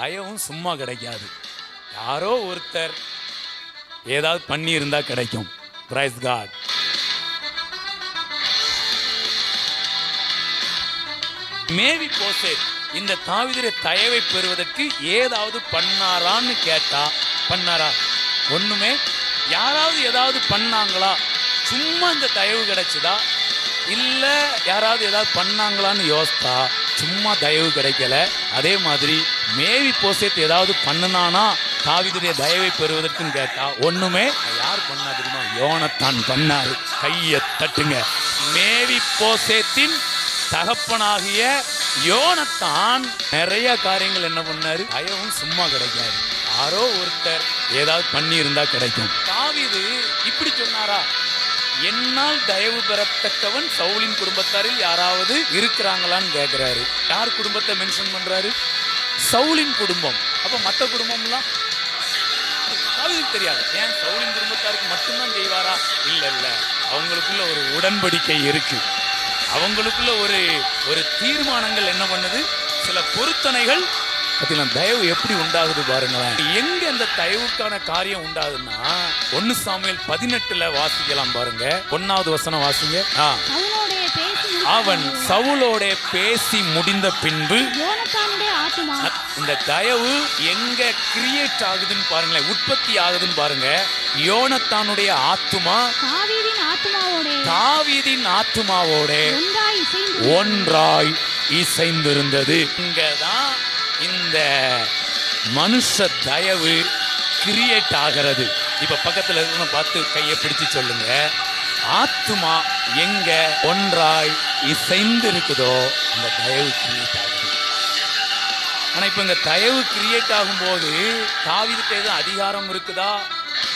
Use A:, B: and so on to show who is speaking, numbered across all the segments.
A: தயவும் சும்மா கிடைக்காது. யாரோ ஒருத்தர் ஏதாவது பண்ணி இருந்தா கிடைக்கும். பிரைஸ் காட் மேவி போசே இந்த தாவிதரை தயவை பெறுவதற்கு ஏதாவது பண்ணாரான்னு கேட்டா பண்ணாரா? ஒண்ணுமே. யாராவது ஏதாவது பண்ணாங்களா? சும்மா இந்த தயவு கிடைச்சதா? இல்ல யாராவது ஏதாவது பண்ணாங்களான்னு யோசித்தா சும்மா தயவு கிடைக்கல. அதே மாதிரி மேவி போசேத் ஏதாவது பண்ணுனானா தாவிதுடைய தயவை பெறுவதற்குன்னு கேட்டா ஒண்ணுமே யார் பண்ணா தெரியுமா? யோனத்தான் பண்ணாரு. கையை தட்டுங்க. மேவி போசேத்தின் தகப்பனாகிய யோனத்தான் நிறைய காரியங்கள் என்ன பண்ணாரு? தயவும் சும்மா கிடைக்காது. யாரோ ஒருத்தர் ஏதாவது பண்ணி இருந்தா கிடைக்கும். தாவிது இப்படி சொன்னாரா? என்னால் தயவு பெறத்தக்கவன் சவுலின் குடும்பத்தாரில் யாராவது இருக்கிறாங்களான்னு கேட்கிறாரு யார் குடும்பத்தை மென்ஷன் பண்றாரு? சவுலின் குடும்பம். அப்ப மற்ற குடும்பம்லாம்? தாவீதுக்கு தெரியாது. ஏன் சவுலின் குடும்பத்தாருக்கு மட்டும்தான் செய்வாரா? இல்ல இல்ல. அவங்களுக்குள்ள ஒரு உடன்படிக்கை இருக்கு. அவங்களுக்குள்ள ஒரு ஒரு தீர்மானங்கள் என்ன பண்ணுது? சில பொருத்தனைகள் பார்த்தீங்களா தயவு எப்படி உண்டாகுது பாருங்களேன். எங்க அந்த தயவுக்கான காரியம் உண்டாகுதுன்னா ஒன்னு சாமுவேல் பதினெட்டுல வாசிக்கலாம் பாருங்க. ஒன்னாவது வசனம் வாசிங்க. அவன் சவுலோட பேசி முடிந்த பின்பு இந்த தயவு எங்க கிரியேட் ஆகுதுன்னு பாருங்களேன். உற்பத்தி ஆகுதுன்னு பாருங்க. யோனத்தானுடைய ஆத்துமா?
B: தாவீதின் ஆத்துமாவோடே. ஒன்றாய்
A: இசைந்திருந்தது. இங்கதான் இந்த மனுஷ தயவு கிரியேட் ஆகிறது. இப்போ பக்கத்தில் இருக்கிற பார்த்து கையை பிடிச்சி சொல்லுங்க. ஆத்துமா எங்க ஒன்றாய் இசைந்து இருக்குதோ அந்த தயவு கிரியேட் ஆகுது. ஆனால் இப்போ இந்த தயவு கிரியேட் ஆகும்போது தாவிதிட்ட எதுவும் அதிகாரம் இருக்குதா?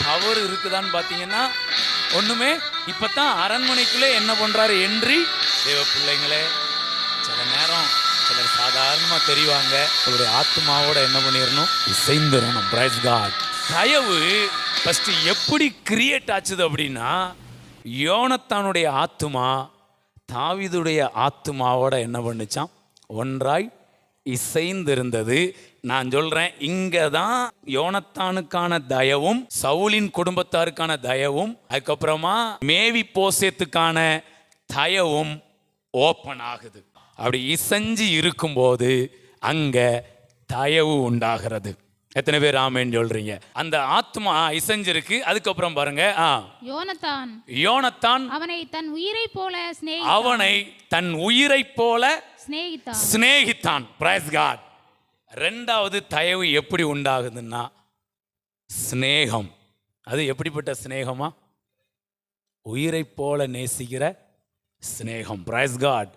A: பவர் இருக்குதான்னு பார்த்தீங்கன்னா ஒன்றுமே இப்போ தான் அரண்மனைக்குள்ளே என்ன பண்ணுறாரு என்றி தேவ பிள்ளைங்களே சில நேரம் சிலர் சாதாரணமா தெரிவாங்க. அவருடைய ஆத்மாவோட என்ன பண்ணிடணும் இசைந்துடணும் பிரைஸ் காட் தயவு ஃபஸ்ட்டு எப்படி கிரியேட் ஆச்சுது அப்படின்னா யோனத்தானுடைய ஆத்துமா தாவிதுடைய ஆத்மாவோட என்ன பண்ணுச்சான் ஒன்றாய் இசைந்திருந்தது. நான் சொல்றேன் இங்க தான் யோனத்தானுக்கான தயவும் சவுலின் குடும்பத்தாருக்கான தயவும் அதுக்கப்புறமா மேவி போசேத்துக்கான தயவும் ஓப்பன் ஆகுது. அப்படி இசைஞ்சு இருக்கும்போது அங்க தயவு உண்டாகிறது. எத்தனை பேர் ஆமேன்னு சொல்றீங்க? அந்த ஆத்மா இசைஞ்சிருக்கு அதுக்கப்புறம் பாருங்க
B: யோனத்தான்.
A: யோனத்தான்
B: அவனை தன் உயிரை போல
A: அவனை தன் உயிரைப் போல
B: சிநேகித்தான்.
A: பிரைஸ் காட் ரெண்டாவது தயவு எப்படி உண்டாகுதுன்னா சிநேகம். அது எப்படிப்பட்ட சிநேகமா? உயிரைப் போல நேசிக்கிற சிநேகம். பிரைஸ் காட்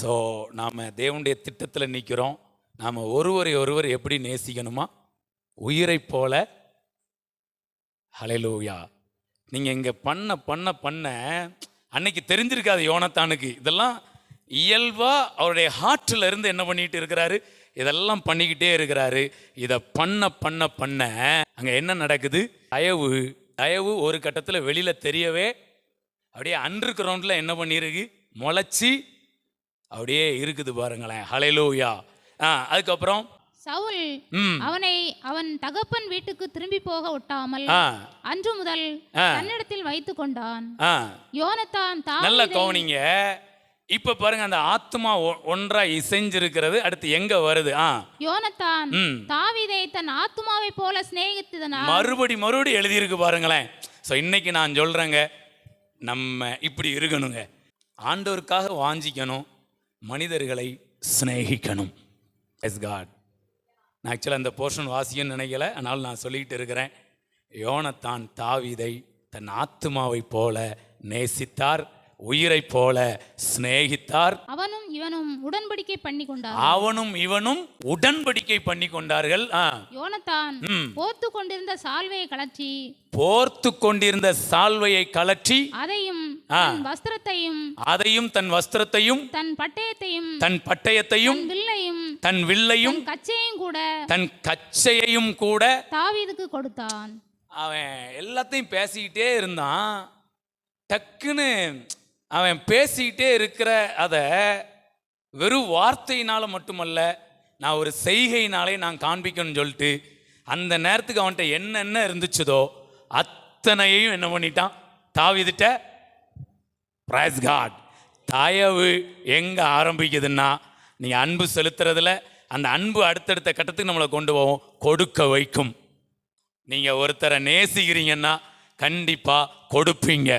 A: ஸோ நாம் தேவனுடைய திட்டத்தில் நிற்கிறோம் நாம் ஒருவரை ஒருவர் எப்படி நேசிக்கணுமா? உயிரைப் போல. ஹalleluya நீங்கள் இங்கே பண்ண பண்ண பண்ண அன்னைக்கு தெரிஞ்சிருக்காது யோனத்தானுக்கு. இதெல்லாம் இயல்பாக அவருடைய ஹார்ட்டில் இருந்து என்ன பண்ணிட்டு இருக்கிறாரு? இதெல்லாம் பண்ணிக்கிட்டே இருக்கிறாரு. இதை பண்ண பண்ண பண்ண அங்கே என்ன நடக்குது? தயவு தயவு ஒரு கட்டத்தில் வெளியில் தெரியவே அப்படியே அண்டர் கிரவுண்டில் என்ன பண்ணியிருக்கு? முளைச்சி அப்படியே இருக்குது பாருங்களேன். ஹalleluya ஆ அதுக்கப்புறம்?
B: சவுல் அவனை அவன் தகப்பன் வீட்டுக்கு திரும்பி போக ஒட்டாமல் அன்று முதல். தன்னிடத்தில் வைத்து கொண்டான். யோனத்தான்
A: நல்ல கவனிங்க. இப்ப பாருங்க அந்த ஆத்மா ஒன்றா இசைஞ்சிருக்கிறது. அடுத்து எங்க வருது? ஆ.
B: யோனத்தான். தாவீதை தன் ஆத்துமாவை போல சிநேகித்ததனால்
A: மறுபடி மறுபடி எழுதியிருக்கு பாருங்களேன். ஸோ இன்னைக்கு நான் சொல்றேங்க. நம்ம இப்படி இருக்கணுங்க. ஆண்டவருக்காக வாஞ்சிக்கணும். மனிதர்களை சிநேகிக்கணும். எஸ் காட் நான் ஆக்சுவலாக அந்த போர்ஷன் வாசிக்கன்னு நினைக்கல. ஆனால் நான் சொல்லிக்கிட்டு இருக்கிறேன். யோனத்தான் தாவீதை தன் ஆத்துமாவைப் போல நேசித்தார் உயிரைப் போல சிநேகித்தார்.
B: அவனும் இவனும் உடன்படிக்கை பண்ணி கொண்டார்
A: அவனும் இவனும் உடன்படிக்கை பண்ணி கொண்டார்கள்
B: யோனத்தான்
A: ம்.
B: போத்து கொண்டிருந்த சால்வையை கலற்றி
A: போர்த்து கொண்டிருந்த சால்வையை கலற்றி
B: அதையும் வஸ்திரத்தையும்
A: அதையும் தன் வஸ்திரத்தையும்
B: தன் பட்டயத்தையும்
A: தன் பட்டயத்தையும்
B: வில்லையும்
A: தன் வில்லையும்
B: கச்சையும் கூட
A: தன் கச்சையையும் கூட
B: தாவீதுக்கு கொடுத்தான்.
A: அவன் எல்லாத்தையும் பேசிக்கிட்டே இருந்தான். டக்குன்னு அவன் பேசிக்கிட்டே இருக்கிற அதை வெறும் வார்த்தையினால மட்டுமல்ல நான் ஒரு செய்கையினாலே நான் காண்பிக்கணும்னு சொல்லிட்டு அந்த நேரத்துக்கு அவன்கிட்ட என்னென்ன இருந்துச்சுதோ அத்தனையையும் என்ன பண்ணிட்டான்? தாவிதிட்ட ப்ரைஸ் காட் தயவு எங்கே ஆரம்பிக்குதுன்னா நீங்கள் அன்பு செலுத்துறதுல அந்த அன்பு அடுத்தடுத்த கட்டத்துக்கு நம்மளை கொண்டு போவோம். கொடுக்க வைக்கும். நீங்கள் ஒருத்தரை நேசிக்கிறீங்கன்னா கண்டிப்பாக கொடுப்பீங்க.